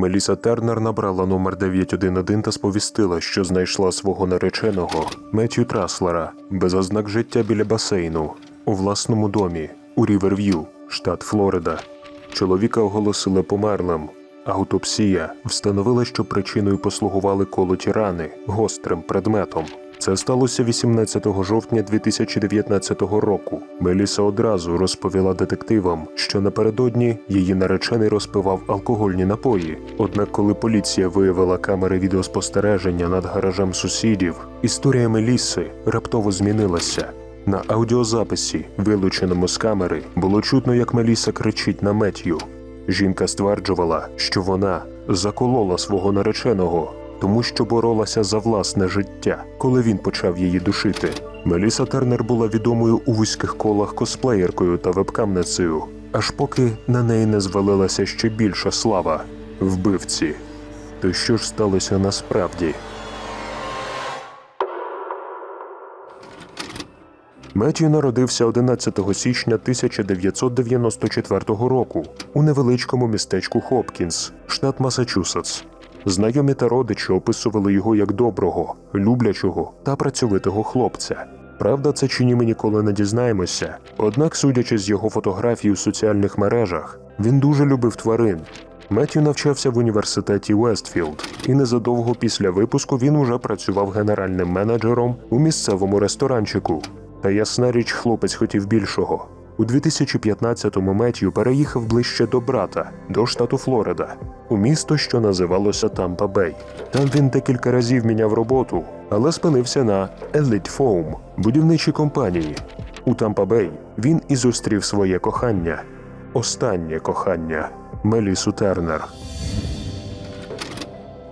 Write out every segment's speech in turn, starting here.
Меліса Тернер набрала номер 911 та сповістила, що знайшла свого нареченого Меттю Траслера без ознак життя біля басейну у власному домі у Ріверв'ю, штат Флорида. Чоловіка оголосили померлим. Аутопсія встановила, що причиною послугували колоті рани гострим предметом. Це сталося 18 жовтня 2019 року. Меліса одразу розповіла детективам, що напередодні її наречений розпивав алкогольні напої. Однак, коли поліція виявила камери відеоспостереження над гаражем сусідів, історія Меліси раптово змінилася. На аудіозаписі, вилученому з камери, було чутно, як Меліса кричить на Меттю. Жінка стверджувала, що вона заколола свого нареченого, тому що боролася за власне життя, коли він почав її душити. Меліса Тернер була відомою у вузьких колах косплеєркою та вебкамницею, аж поки на неї не звалилася ще більша слава вбивці. То що ж сталося насправді? Меттью народився 11 січня 1994 року у невеличкому містечку Хопкінс, штат Масачусетс. Знайомі та родичі описували його як доброго, люблячого та працьовитого хлопця. Правда, це чи ні ми ніколи не дізнаємося. Однак, судячи з його фотографій у соціальних мережах, він дуже любив тварин. Меттью навчався в університеті Вестфілд, і незадовго після випуску він уже працював генеральним менеджером у місцевому ресторанчику. Та ясна річ, хлопець хотів більшого. У 2015-му Меттью переїхав ближче до брата, до штату Флорида, у місто, що називалося Тампа Бей. Там він декілька разів міняв роботу, але спинився на Elite Foam – будівничій компанії. У Тампа Бей він і зустрів своє кохання, останнє кохання Мелісу Тернер.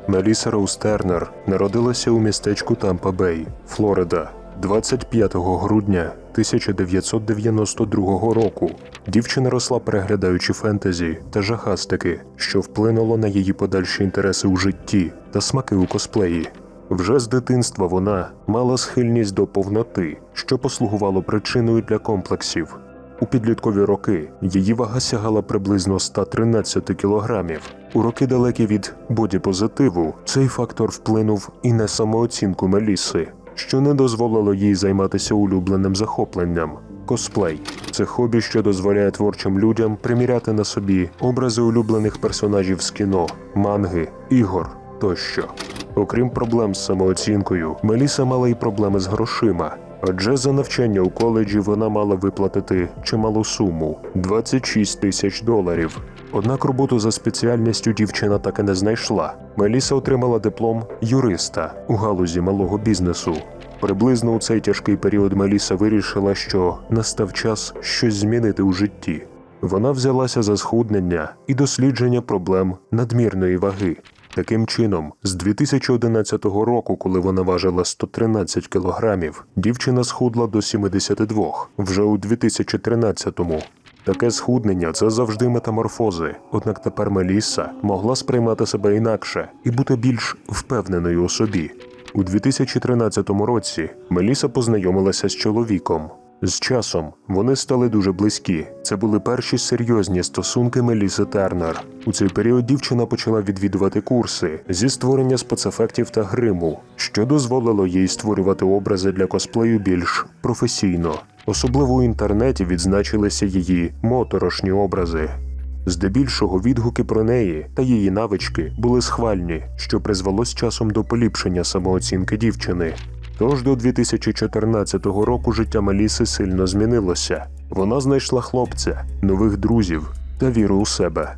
Меліса Роуз Тернер народилася у містечку Тампа Бей, Флорида, 25 грудня 1992 року. Дівчина росла переглядаючи фентезі та жахастики, що вплинуло на її подальші інтереси у житті та смаки у косплеї. Вже з дитинства вона мала схильність до повноти, що послугувало причиною для комплексів. У підліткові роки її вага сягала приблизно 113 кілограмів. У роки далекі від бодіпозитиву цей фактор вплинув і на самооцінку Меліси, що не дозволило їй займатися улюбленим захопленням. Косплей це хобі, що дозволяє творчим людям приміряти на собі образи улюблених персонажів з кіно, манги, ігор тощо. Окрім проблем з самооцінкою, Меліса мала й проблеми з грошима. Адже за навчання у коледжі вона мала виплатити чималу суму 26 тисяч доларів. Однак роботу за спеціальністю дівчина так і не знайшла. Меліса отримала диплом юриста у галузі малого бізнесу. Приблизно у цей тяжкий період Меліса вирішила, що настав час щось змінити у житті. Вона взялася за схуднення і дослідження проблем надмірної ваги. Таким чином, з 2011 року, коли вона важила 113 кілограмів, дівчина схудла до 72 вже у 2013-му. Таке схуднення це завжди метаморфози. Однак тепер Мелісса могла сприймати себе інакше і бути більш впевненою у собі. У 2013 році Меліса познайомилася з чоловіком. З часом вони стали дуже близькі. Це були перші серйозні стосунки Меліси Тернер. У цей період дівчина почала відвідувати курси зі створення спецефектів та гриму, що дозволило їй створювати образи для косплею більш професійно. Особливо у інтернеті відзначилися її моторошні образи. Здебільшого відгуки про неї та її навички були схвальні, що призвело з часом до поліпшення самооцінки дівчини. Тож до 2014 року життя Маліси сильно змінилося. Вона знайшла хлопця, нових друзів та віру у себе.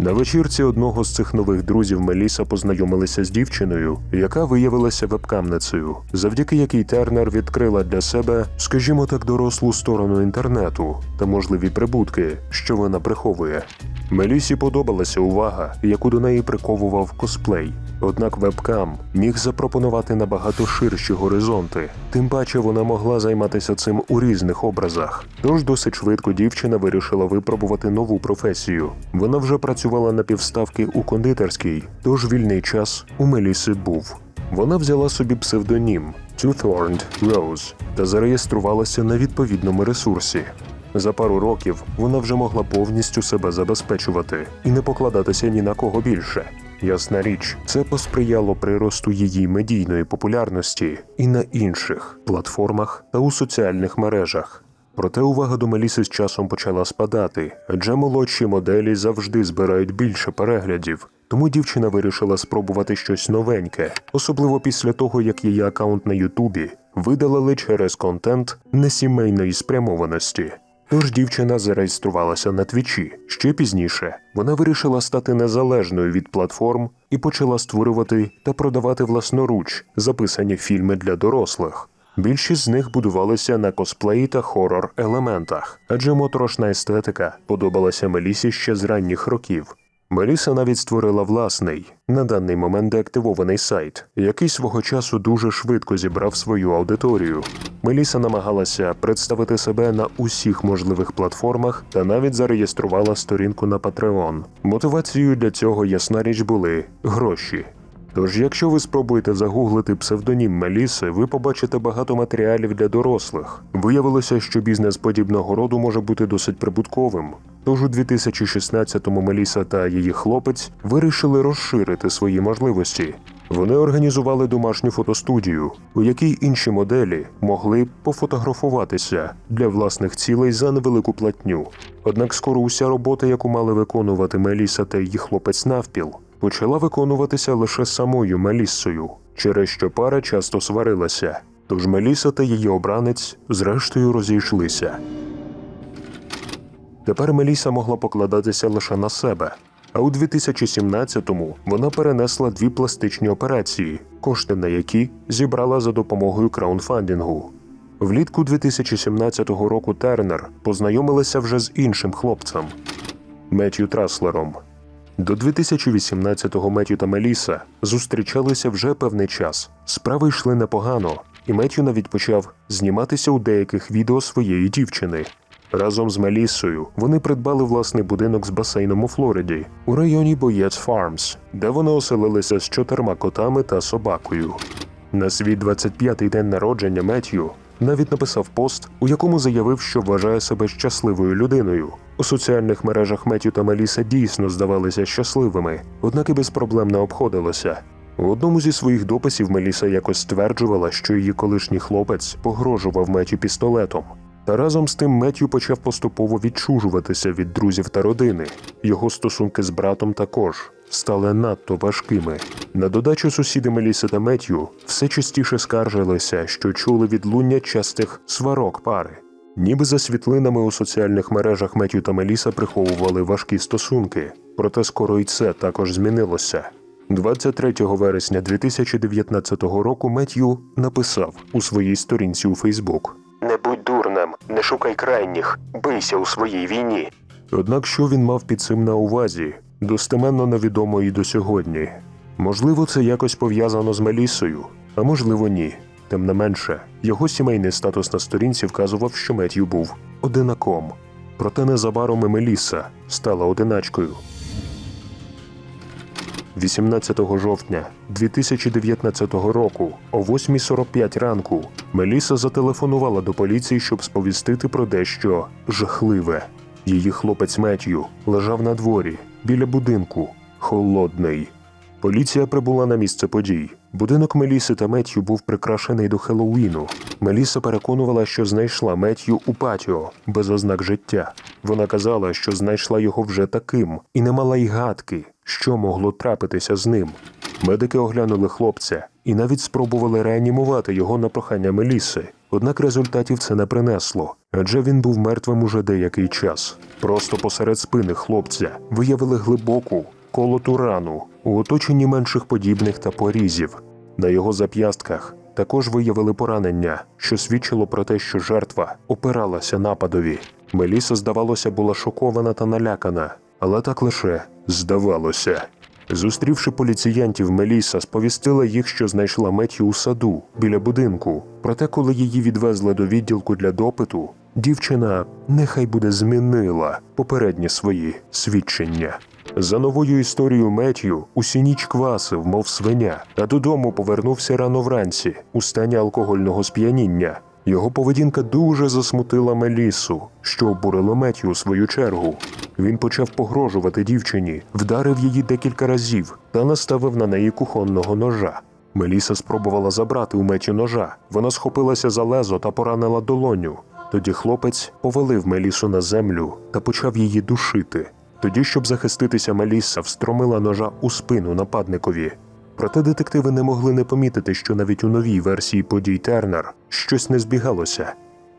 На вечірці одного з цих нових друзів Меліса познайомилася з дівчиною, яка виявилася вебкамницею, завдяки якій Тернер відкрила для себе, скажімо так, дорослу сторону інтернету та можливі прибутки, що вона приховує. Мелісі подобалася увага, яку до неї приковував косплей. Однак вебкам міг запропонувати набагато ширші горизонти. Тим паче вона могла займатися цим у різних образах. Тож досить швидко дівчина вирішила випробувати нову професію. Вона вже працювала на півставки у кондитерській, тож вільний час у Меліси був. Вона взяла собі псевдонім Two-Thorned Rose та зареєструвалася на відповідному ресурсі. За пару років вона вже могла повністю себе забезпечувати і не покладатися ні на кого більше. Ясна річ, це посприяло приросту її медійної популярності і на інших платформах та у соціальних мережах. Проте увага до Меліси з часом почала спадати, адже молодші моделі завжди збирають більше переглядів. Тому дівчина вирішила спробувати щось новеньке, особливо після того, як її аккаунт на Ютубі видалили через контент несімейної спрямованості. Тож дівчина зареєструвалася на твічі. Ще пізніше вона вирішила стати незалежною від платформ і почала створювати та продавати власноруч записані фільми для дорослих. Більшість з них будувалися на косплеї та хорор елементах, адже моторошна естетика подобалася Мелісі ще з ранніх років. Меліса навіть створила власний, на даний момент деактивований сайт, який свого часу дуже швидко зібрав свою аудиторію. Меліса намагалася представити себе на усіх можливих платформах та навіть зареєструвала сторінку на Patreon. Мотивацією для цього ясна річ були гроші. Тож, якщо ви спробуєте загуглити псевдонім Меліси, ви побачите багато матеріалів для дорослих. Виявилося, що бізнес подібного роду може бути досить прибутковим. Тож у 2016-му Меліса та її хлопець вирішили розширити свої можливості. Вони організували домашню фотостудію, у якій інші моделі могли пофотографуватися для власних цілей за невелику платню. Однак скоро уся робота, яку мали виконувати Меліса та її хлопець навпіл, почала виконуватися лише самою Меліссою, через що пара часто сварилася. Тож Меліса та її обранець зрештою розійшлися. Тепер Меліса могла покладатися лише на себе. А у 2017-му вона перенесла дві пластичні операції, кошти на які зібрала за допомогою краунфандингу. Влітку 2017 року Тернер познайомилася вже з іншим хлопцем Меттю Траслером. До 2018-го Меттю та Меліса зустрічалися вже певний час. Справи йшли непогано, і Меттю навіть почав зніматися у деяких відео своєї дівчини. Разом з Меліссою вони придбали власний будинок з басейном у Флориді у районі Боєць Фармс, де вони оселилися з чотирма котами та собакою. На свій 25-й день народження Меттью навіть написав пост, у якому заявив, що вважає себе щасливою людиною. У соціальних мережах Меттю та Меліса дійсно здавалися щасливими, однак і без проблем не обходилося. У одному зі своїх дописів Меліса якось стверджувала, що її колишній хлопець погрожував Меттю пістолетом. Та разом з тим Меттю почав поступово відчужуватися від друзів та родини. Його стосунки з братом також стали надто важкими. На додачу сусіди Меліси та Меттю все частіше скаржилися, що чули відлуння частих сварок пари. Ніби за світлинами у соціальних мережах Меттю та Меліса приховували важкі стосунки, проте скоро і це також змінилося. 23 вересня 2019 року Меттю написав у своїй сторінці у Фейсбук. Не будь дурнем, не шукай крайніх, бийся у своїй війні. Однак, що він мав під цим на увазі, достеменно невідомо і до сьогодні. Можливо, це якось пов'язано з Мелісою, а можливо, ні. Тим не менше, його сімейний статус на сторінці вказував, що Меттю був одинаком. Проте незабаром і Меліса стала одиначкою. 18 жовтня 2019 року о 8.45 ранку Меліса зателефонувала до поліції, щоб сповістити про дещо жахливе. Її хлопець Меттью лежав на дворі біля будинку, холодний. Поліція прибула на місце подій. Будинок Меліси та Меттью був прикрашений до Хеллоуіну. Меліса переконувала, що знайшла Меттью у патіо без ознак життя. Вона казала, що знайшла його вже таким, і не мала й гадки, що могло трапитися з ним. Медики оглянули хлопця і навіть спробували реанімувати його на прохання Меліси. Однак результатів це не принесло, адже він був мертвим уже деякий час. Просто посеред спини хлопця виявили глибоку колоту рану у оточенні менших подібних та порізів. На його зап'ястках також виявили поранення, що свідчило про те, що жертва опиралася нападові. Меліса, здавалося, була шокована та налякана, але так лише здавалося. Зустрівши поліціянтів, Меліса сповістила їх, що знайшла Меттю у саду біля будинку. Проте, коли її відвезли до відділку для допиту, дівчина нехай буде змінила попередні свої свідчення. За новою історією Меттю усю ніч квасив, мов свиня, а додому повернувся рано вранці у стані алкогольного сп'яніння. Його поведінка дуже засмутила Мелісу, що обурило Меттю у свою чергу. Він почав погрожувати дівчині, вдарив її декілька разів та наставив на неї кухонного ножа. Меліса спробувала забрати у Меттю ножа. Вона схопилася за лезо та поранила долоню. Тоді хлопець повалив Мелісу на землю та почав її душити. Тоді, щоб захиститися, Меліса встромила ножа у спину нападникові. Проте детективи не могли не помітити, що навіть у новій версії подій Тернер щось не збігалося.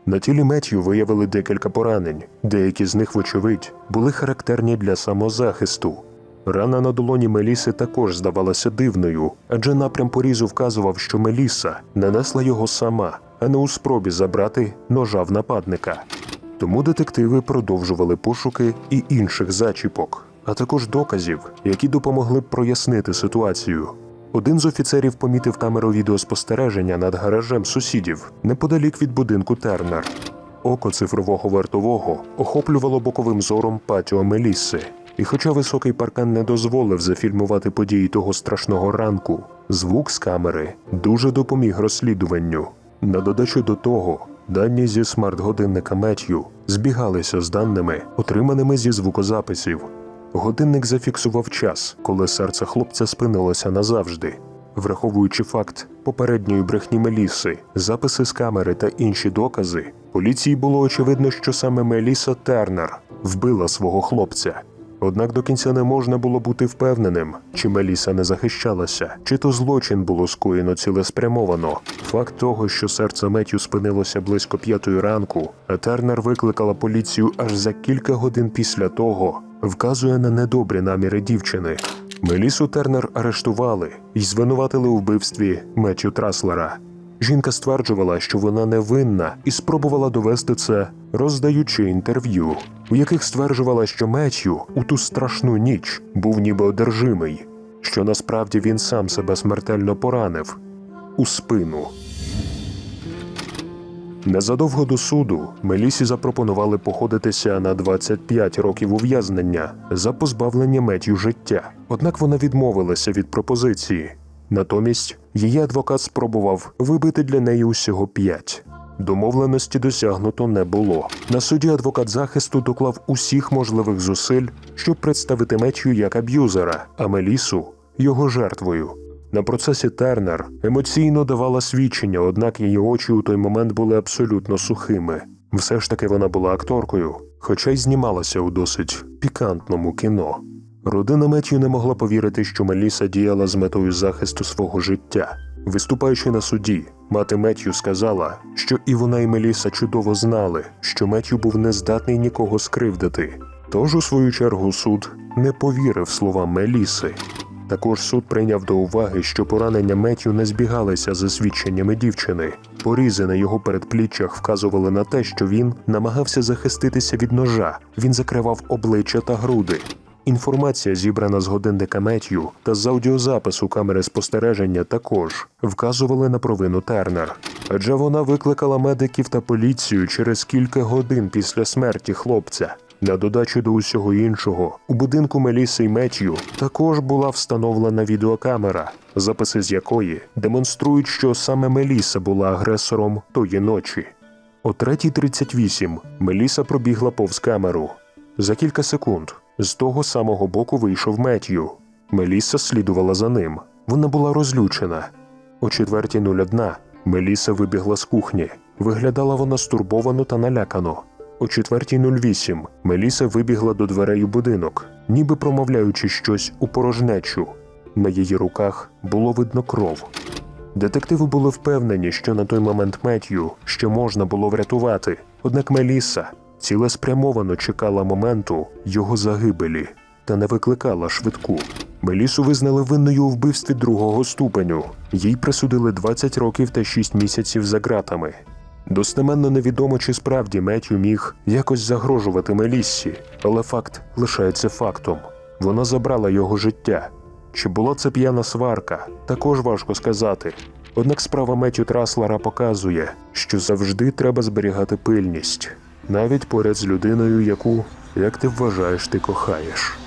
На тілі Меттю виявили декілька поранень, деякі з них, вочевидь, були характерні для самозахисту. Рана на долоні Меліси також здавалася дивною, адже напрям порізу вказував, що Меліса нанесла його сама, а не у спробі забрати ножа в нападника. Тому детективи продовжували пошуки і інших зачіпок, а також доказів, які допомогли б прояснити ситуацію. Один з офіцерів помітив камеру відеоспостереження над гаражем сусідів неподалік від будинку Тернер. Око цифрового вартового охоплювало боковим зором патіо Мелісси. І хоча високий паркан не дозволив зафільмувати події того страшного ранку, звук з камери дуже допоміг розслідуванню. На додачу до того, дані зі смарт-годинника Меттью збігалися з даними, отриманими зі звукозаписів. Годинник зафіксував час, коли серце хлопця спинилося назавжди. Враховуючи факт попередньої брехні Меліси, записи з камери та інші докази, поліції було очевидно, що саме Меліса Тернер вбила свого хлопця. Однак до кінця не можна було бути впевненим, чи Меліса не захищалася, чи то злочин було скоєно цілеспрямовано. Факт того, що серце Меттю спинилося близько п'ятої ранку, а Тернер викликала поліцію аж за кілька годин після того, вказує на недобрі наміри дівчини. Мелісу Тернер арештували і звинуватили у вбивстві Меттю Траслера. Жінка стверджувала, що вона невинна, і спробувала довести це, роздаючи інтерв'ю, у яких стверджувала, що Меттю у ту страшну ніч був ніби одержимий, що насправді він сам себе смертельно поранив у спину. Незадовго до суду Мелісі запропонували походитися на 25 років ув'язнення за позбавлення Меттю життя. Однак вона відмовилася від пропозиції. Натомість її адвокат спробував вибити для неї усього 5. Домовленості досягнуто не було. На суді адвокат захисту доклав усіх можливих зусиль, щоб представити Меттю як аб'юзера, а Мелісу його жертвою. На процесі Тернер емоційно давала свідчення, однак її очі у той момент були абсолютно сухими. Все ж таки вона була акторкою, хоча й знімалася у досить пікантному кіно. Родина Меттю не могла повірити, що Меліса діяла з метою захисту свого життя. Виступаючи на суді, мати Меттю сказала, що і вона, і Меліса чудово знали, що Меттю був нездатний нікого скривдити. Тож, у свою чергу, суд не повірив словам Меліси. Також суд прийняв до уваги, що поранення Меттю не збігалися за свідченнями дівчини. Порізи на його передпліччях вказували на те, що він намагався захиститися від ножа. Він закривав обличчя та груди. Інформація, зібрана з годинника Меттю та з аудіозапису камери спостереження, також вказували на провину Тернер, адже вона викликала медиків та поліцію через кілька годин після смерті хлопця. На додачу до усього іншого, у будинку Меліси й Меттю також була встановлена відеокамера, записи з якої демонструють, що саме Меліса була агресором тої ночі. О 3.38 Меліса пробігла повз камеру. За кілька секунд з того самого боку вийшов Меттю. Меліса слідувала за ним. Вона була розлючена. О 4.01 Меліса вибігла з кухні. Виглядала вона стурбовано та налякано. О 4.08 Меліса вибігла до дверей у будинок, ніби промовляючи щось у порожнечу. На її руках було видно кров. Детективи були впевнені, що на той момент Меттю ще можна було врятувати, однак Меліса цілеспрямовано чекала моменту його загибелі та не викликала швидку. Мелісу визнали винною у вбивстві другого ступеню. Їй присудили 20 років та 6 місяців за ґратами. Достеменно невідомо, чи справді Меттю міг якось загрожувати Меліссі, але факт лишається фактом. Вона забрала його життя. Чи була це п'яна сварка, також важко сказати. Однак справа Меттю Траслера показує, що завжди треба зберігати пильність, навіть поряд з людиною, яку, як ти вважаєш, ти кохаєш.